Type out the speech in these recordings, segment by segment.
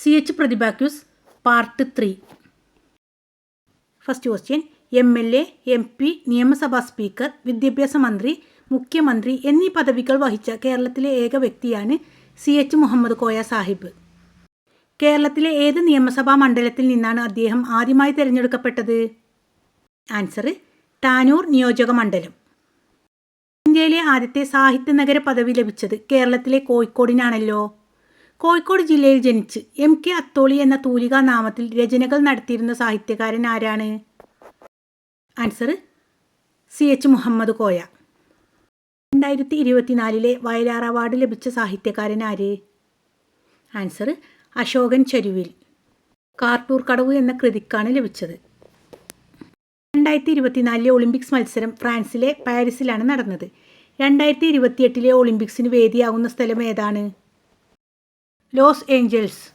C H പ്രതിഭാക്യൂസ് part three. First question M L A M P നിയമസഭാ speaker വിദ്യാഭ്യാസ മന്ത്രി മുഖ്യമന്ത്രി എന്നീ പദവികൾ വഹിച്ച കേരളത്തിലെ ഏക വ്യക്തിയാണ് സി എച്ച് മുഹമ്മദ് കോയ സാഹിബ്. കേരളത്തിലെ ഏത് നിയമസഭാ മണ്ഡലത്തിൽ നിന്നാണ് അദ്ദേഹം ആദ്യമായി തിരഞ്ഞെടുക്കപ്പെട്ടത്? ആൻസർ താനൂർ നിയോജക മണ്ഡലം. ഇന്ത്യയിലെ ആദ്യത്തെ സാഹിത്യ നഗര പദവി ലഭിച്ചത് കേരളത്തിലെ കോഴിക്കോടിനാണല്ലോ. കോഴിക്കോട് ജില്ലയിൽ ജനിച്ച് എം കെ അത്തോളി എന്ന തൂലികാ നാമത്തിൽ രചനകൾ നടത്തിയിരുന്ന സാഹിത്യകാരൻ ആരാണ്? Answer C H Muhammad Koya. രണ്ടായിരത്തി ഇരുപത്തിനാലിലെ വയലാർ അവാർഡ് ലഭിച്ച സാഹിത്യകാരൻ ആര്? ആൻസർ അശോകൻ ചരുവിൽ. കാർട്ടൂർ കടവ് എന്ന കൃതിക്കാണ് ലഭിച്ചത്. രണ്ടായിരത്തി ഇരുപത്തിനാലിലെ ഒളിമ്പിക്സ് മത്സരം ഫ്രാൻസിലെ പാരീസിലാണ് നടന്നത്. രണ്ടായിരത്തി ഇരുപത്തിയെട്ടിലെ ഒളിമ്പിക്സിന് വേദിയാകുന്ന സ്ഥലം ഏതാണ്? Los Angeles.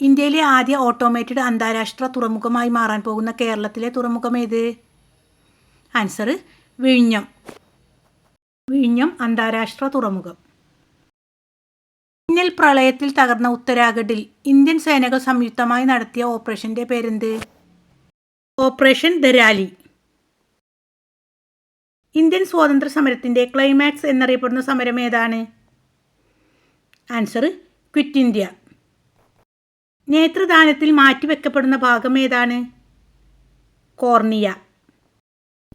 ഇന്ത്യയിലെ ആദ്യ ഓട്ടോമേറ്റഡ് അന്താരാഷ്ട്ര തുറമുഖമായി മാറാൻ പോകുന്ന കേരളത്തിലെ തുറമുഖം ഏത്? ആൻസർ വിഴിഞ്ഞം. വിഴിഞ്ഞം അന്താരാഷ്ട്ര തുറമുഖം. മിന്നൽ പ്രളയത്തിൽ തകർന്ന ഉത്തരാഖണ്ഡിൽ ഇന്ത്യൻ സേനകൾ സംയുക്തമായി നടത്തിയ ഓപ്പറേഷന്റെ പേരെന്ത്? ഓപ്പറേഷൻ ദരാലി ഇന്ത്യൻ സ്വാതന്ത്ര്യ സമരത്തിന്റെ ക്ലൈമാക്സ് എന്നറിയപ്പെടുന്ന സമരം ഏതാണ്? ആൻസർ ക്വിറ്റ് ഇന്ത്യ നേത്രദാനത്തിൽ മാറ്റിവെക്കപ്പെടുന്ന ഭാഗം ഏതാണ്? കോർണിയ.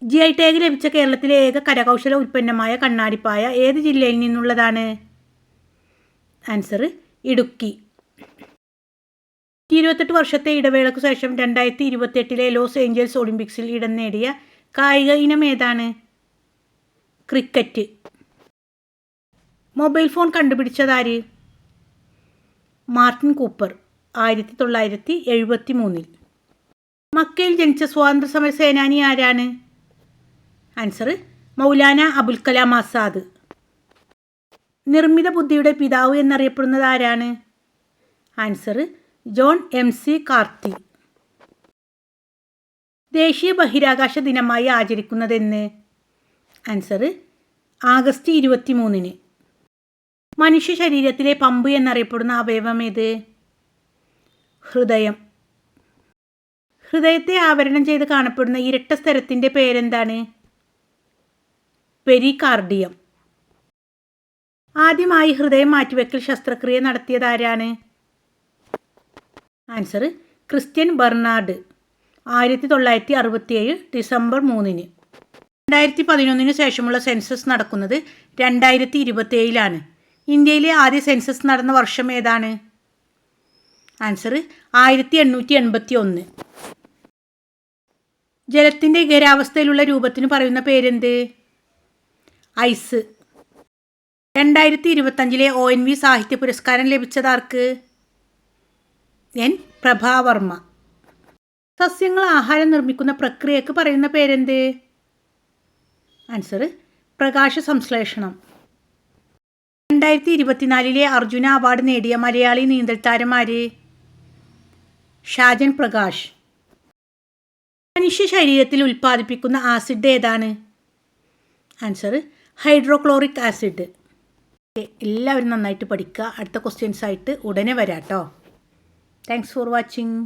ജി ഐ ടാഗ് ലഭിച്ച കേരളത്തിലെ ഏക കരകൗശല ഉൽപ്പന്നമായ കണ്ണാടിപ്പായ ഏത് ജില്ലയിൽ നിന്നുള്ളതാണ്? ആൻസർ ഇടുക്കി. ഇരുപത്തെട്ട് വർഷത്തെ ഇടവേളയ്ക്ക് ശേഷം രണ്ടായിരത്തി ഇരുപത്തെട്ടിലെ ലോസ് ഏഞ്ചൽസ് ഒളിമ്പിക്സിൽ ഇടം നേടിയ കായിക ഇനം ഏതാണ്? ക്രിക്കറ്റ്. മൊബൈൽ ഫോൺ കണ്ടുപിടിച്ചതാര്? മാർട്ടിൻ കൂപ്പർ ആയിരത്തി തൊള്ളായിരത്തി എഴുപത്തി മൂന്നിൽ മക്കയിൽ ജനിച്ച സ്വാതന്ത്ര്യ സമര സേനാനി ആരാണ്? ആൻസർ മൗലാന അബുൽ കലാം ആസാദ്. നിർമ്മിത ബുദ്ധിയുടെ പിതാവ് എന്നറിയപ്പെടുന്നത് ആരാണ്? Answer John M C Carthy. ദേശീയ ബഹിരാകാശ ദിനമായി ആചരിക്കുന്നതെന്ന്. ആൻസർ ആഗസ്റ്റ് ഇരുപത്തി മൂന്നിന് മനുഷ്യ ശരീരത്തിലെ പമ്പ് എന്നറിയപ്പെടുന്ന അവയവം ഏത്? ഹൃദയം. ഹൃദയത്തെ ആവരണം ചെയ്ത് കാണപ്പെടുന്ന ഇരട്ട സ്ഥലത്തിന്റെ പേരെന്താണ്? പെരികാർഡിയം. ആദ്യമായി ഹൃദയം മാറ്റിവെക്കൽ ശസ്ത്രക്രിയ നടത്തിയതാരാണ് ആൻസർ ക്രിസ്ത്യൻ ബെർണാഡ്. ആയിരത്തി തൊള്ളായിരത്തി അറുപത്തിയേഴ് ഡിസംബർ മൂന്നിന്. രണ്ടായിരത്തി പതിനൊന്നിന് ശേഷമുള്ള സെൻസസ് നടക്കുന്നത് രണ്ടായിരത്തി ഇരുപത്തിയേഴിലാണ് ഇന്ത്യയിലെ ആദ്യ സെൻസസ് നടന്ന വർഷം ഏതാണ്? ആൻസർ ആയിരത്തി എണ്ണൂറ്റി എൺപത്തി ഒന്ന് ജലത്തിന്റെ ഖരാവസ്ഥയിലുള്ള രൂപത്തിന് പറയുന്ന പേരെന്ത്? ഐസ്. രണ്ടായിരത്തി ഇരുപത്തഞ്ചിലെ ഒ എൻ വി സാഹിത്യ പുരസ്കാരം ലഭിച്ചതാർക്ക് എൻ പ്രഭാവർമ്മ. സസ്യങ്ങൾ ആഹാരം നിർമ്മിക്കുന്ന പ്രക്രിയക്ക് പറയുന്ന പേരെന്ത്? ആൻസർ പ്രകാശ സംശ്ലേഷണം രണ്ടായിരത്തി ഇരുപത്തിനാലിലെ അർജുന അവാർഡ് നേടിയ മലയാളി നീന്തൽ താരമാര് ഷാജൻ പ്രകാശ്. മനുഷ്യ ശരീരത്തിൽ ഉൽപ്പാദിപ്പിക്കുന്ന ആസിഡ് ഏതാണ്? ആൻസർ ഹൈഡ്രോക്ലോറിക് ആസിഡ് എല്ലാവരും നന്നായിട്ട് പഠിക്കുക. അടുത്ത ക്വസ്റ്റ്യൻസായിട്ട് ഉടനെ വരാം കേട്ടോ താങ്ക്സ് ഫോർ വാച്ചിങ്